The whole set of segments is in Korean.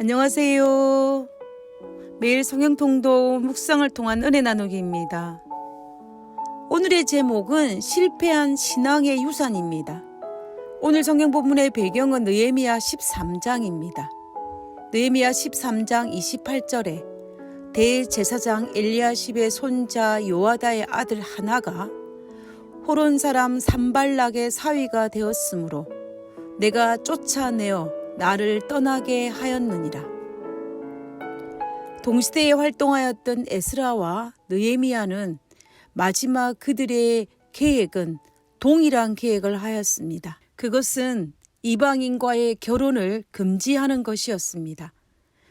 안녕하세요. 매일 성경통도 묵상을 통한 은혜 나누기입니다. 오늘의 제목은 실패한 신앙의 유산입니다. 오늘 성경 본문의 배경은 느헤미야 13장입니다. 느헤미야 13장 28절에 대제사장 엘리야십의 손자 요아다의 아들 하나가 호론 사람 산발락의 사위가 되었으므로 내가 쫓아내어 나를 떠나게 하였느니라. 동시대에 활동하였던 에스라와 느헤미야는 마지막 그들의 계획은 동일한 계획을 하였습니다. 그것은 이방인과의 결혼을 금지하는 것이었습니다.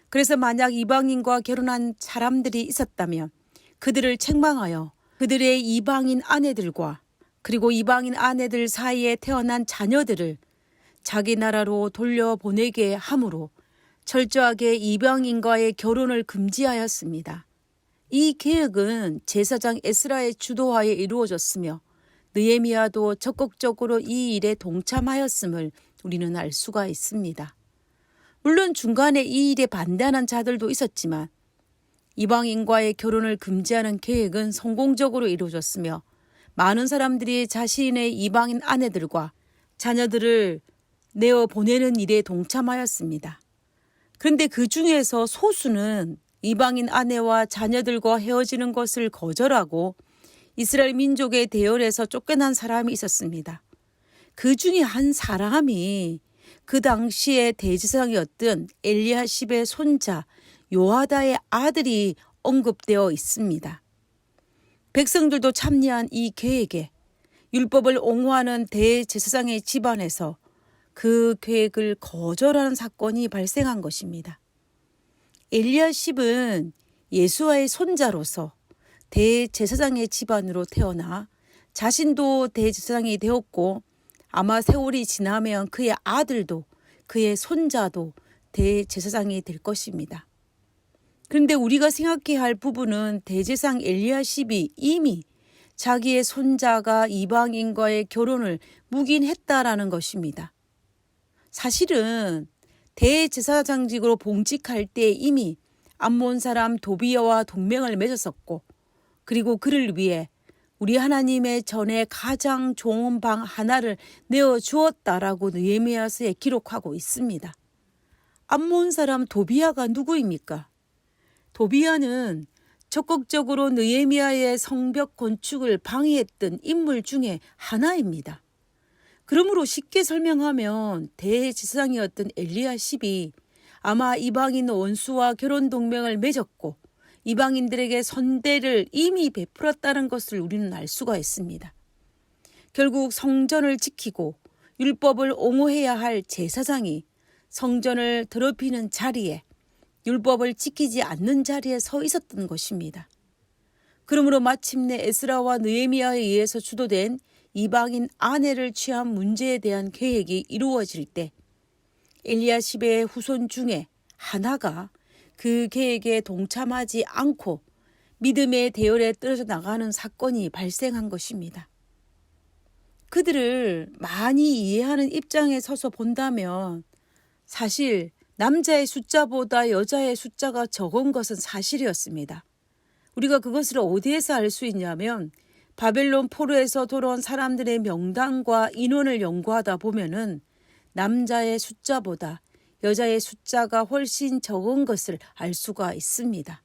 그래서 만약 이방인과 결혼한 사람들이 있었다면 그들을 책망하여 그들의 이방인 아내들과 그리고 이방인 아내들 사이에 태어난 자녀들을 자기 나라로 돌려보내게 함으로 철저하게 이방인과의 결혼을 금지하였습니다. 이 계획은 제사장 에스라의 주도하에 이루어졌으며 느헤미야도 적극적으로 이 일에 동참하였음을 우리는 알 수가 있습니다. 물론 중간에 이 일에 반대하는 자들도 있었지만 이방인과의 결혼을 금지하는 계획은 성공적으로 이루어졌으며 많은 사람들이 자신의 이방인 아내들과 자녀들을 내어 보내는 일에 동참하였습니다. 그런데 그 중에서 소수는 이방인 아내와 자녀들과 헤어지는 것을 거절하고 이스라엘 민족의 대열에서 쫓겨난 사람이 있었습니다. 그 중에 한 사람이 그 당시에 대지상이었던 엘리야십의 손자 요하다의 아들이 언급되어 있습니다. 백성들도 참여한 이 계획에 율법을 옹호하는 대제사장의 집안에서 그 계획을 거절하는 사건이 발생한 것입니다. 엘리야십은 예수와의 손자로서 대제사장의 집안으로 태어나 자신도 대제사장이 되었고 아마 세월이 지나면 그의 아들도 그의 손자도 대제사장이 될 것입니다. 그런데 우리가 생각해야 할 부분은 대제상 엘리야십이 이미 자기의 손자가 이방인과의 결혼을 묵인했다라는 것입니다. 사실은 대제사장직으로 봉직할 때 이미 암몬 사람 도비야와 동맹을 맺었었고 그리고 그를 위해 우리 하나님의 전에 가장 좋은 방 하나를 내어 주었다라고 느헤미야서에 기록하고 있습니다. 암몬 사람 도비야가 누구입니까? 도비야는 적극적으로 느헤미야의 성벽 건축을 방해했던 인물 중에 하나입니다. 그러므로 쉽게 설명하면 대지상이었던 엘리야십이 아마 이방인 원수와 결혼 동맹을 맺었고 이방인들에게 선대를 이미 베풀었다는 것을 우리는 알 수가 있습니다. 결국 성전을 지키고 율법을 옹호해야 할 제사장이 성전을 더럽히는 자리에 율법을 지키지 않는 자리에 서 있었던 것입니다. 그러므로 마침내 에스라와 느헤미야에 의해서 주도된 이방인 아내를 취한 문제에 대한 계획이 이루어질 때 엘리야십의 후손 중에 하나가 그 계획에 동참하지 않고 믿음의 대열에 떨어져 나가는 사건이 발생한 것입니다. 그들을 많이 이해하는 입장에 서서 본다면 사실 남자의 숫자보다 여자의 숫자가 적은 것은 사실이었습니다. 우리가 그것을 어디에서 알 수 있냐면 바벨론 포로에서 돌아온 사람들의 명단과 인원을 연구하다 보면은 남자의 숫자보다 여자의 숫자가 훨씬 적은 것을 알 수가 있습니다.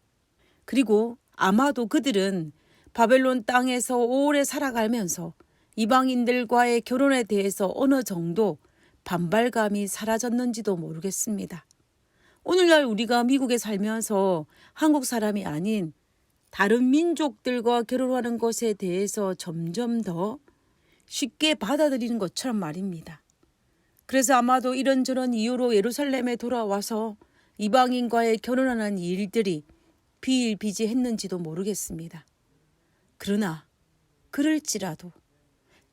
그리고 아마도 그들은 바벨론 땅에서 오래 살아가면서 이방인들과의 결혼에 대해서 어느 정도 반발감이 사라졌는지도 모르겠습니다. 오늘날 우리가 미국에 살면서 한국 사람이 아닌 다른 민족들과 결혼하는 것에 대해서 점점 더 쉽게 받아들이는 것처럼 말입니다. 그래서 아마도 이런저런 이유로 예루살렘에 돌아와서 이방인과의 결혼하는 일들이 비일비재했는지도 모르겠습니다. 그러나 그럴지라도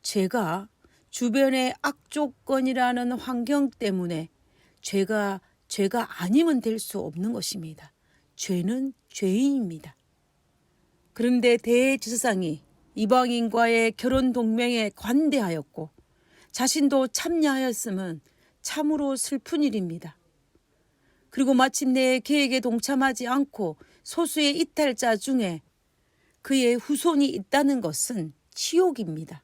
죄가 주변의 악조건이라는 환경 때문에 죄가 죄가 아니면 될 수 없는 것입니다. 죄는 죄인입니다. 그런데 대제사장이 이방인과의 결혼 동맹에 관대하였고 자신도 참여하였음은 참으로 슬픈 일입니다. 그리고 마침내 계획에 동참하지 않고 소수의 이탈자 중에 그의 후손이 있다는 것은 치욕입니다.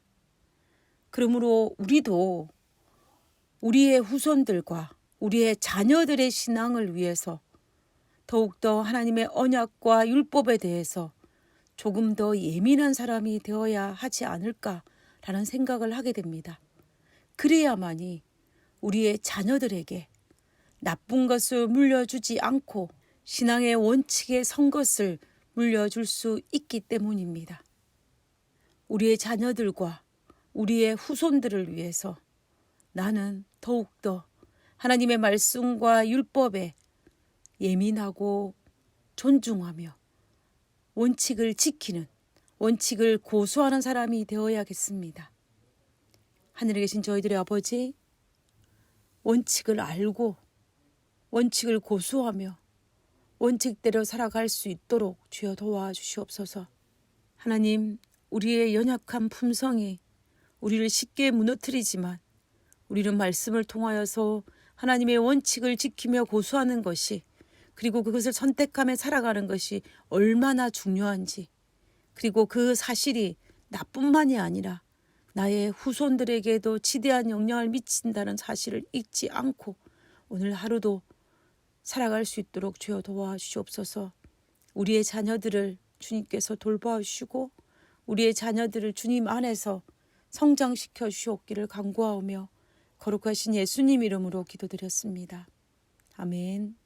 그러므로 우리도 우리의 후손들과 우리의 자녀들의 신앙을 위해서 더욱더 하나님의 언약과 율법에 대해서 조금 더 예민한 사람이 되어야 하지 않을까라는 생각을 하게 됩니다. 그래야만이 우리의 자녀들에게 나쁜 것을 물려주지 않고 신앙의 원칙에 선 것을 물려줄 수 있기 때문입니다. 우리의 자녀들과 우리의 후손들을 위해서 나는 더욱더 하나님의 말씀과 율법에 예민하고 존중하며 원칙을 지키는 원칙을 고수하는 사람이 되어야겠습니다. 하늘에 계신 저희들의 아버지, 원칙을 알고 원칙을 고수하며 원칙대로 살아갈 수 있도록 주여 도와주시옵소서. 하나님, 우리의 연약한 품성이 우리를 쉽게 무너뜨리지만 우리는 말씀을 통하여서 하나님의 원칙을 지키며 고수하는 것이 그리고 그것을 선택하며 살아가는 것이 얼마나 중요한지 그리고 그 사실이 나뿐만이 아니라 나의 후손들에게도 지대한 영향을 미친다는 사실을 잊지 않고 오늘 하루도 살아갈 수 있도록 주여 도와주시옵소서. 우리의 자녀들을 주님께서 돌봐 주시고 우리의 자녀들을 주님 안에서 성장시켜 주시옵기를 간구하오며 거룩하신 예수님 이름으로 기도드렸습니다. 아멘.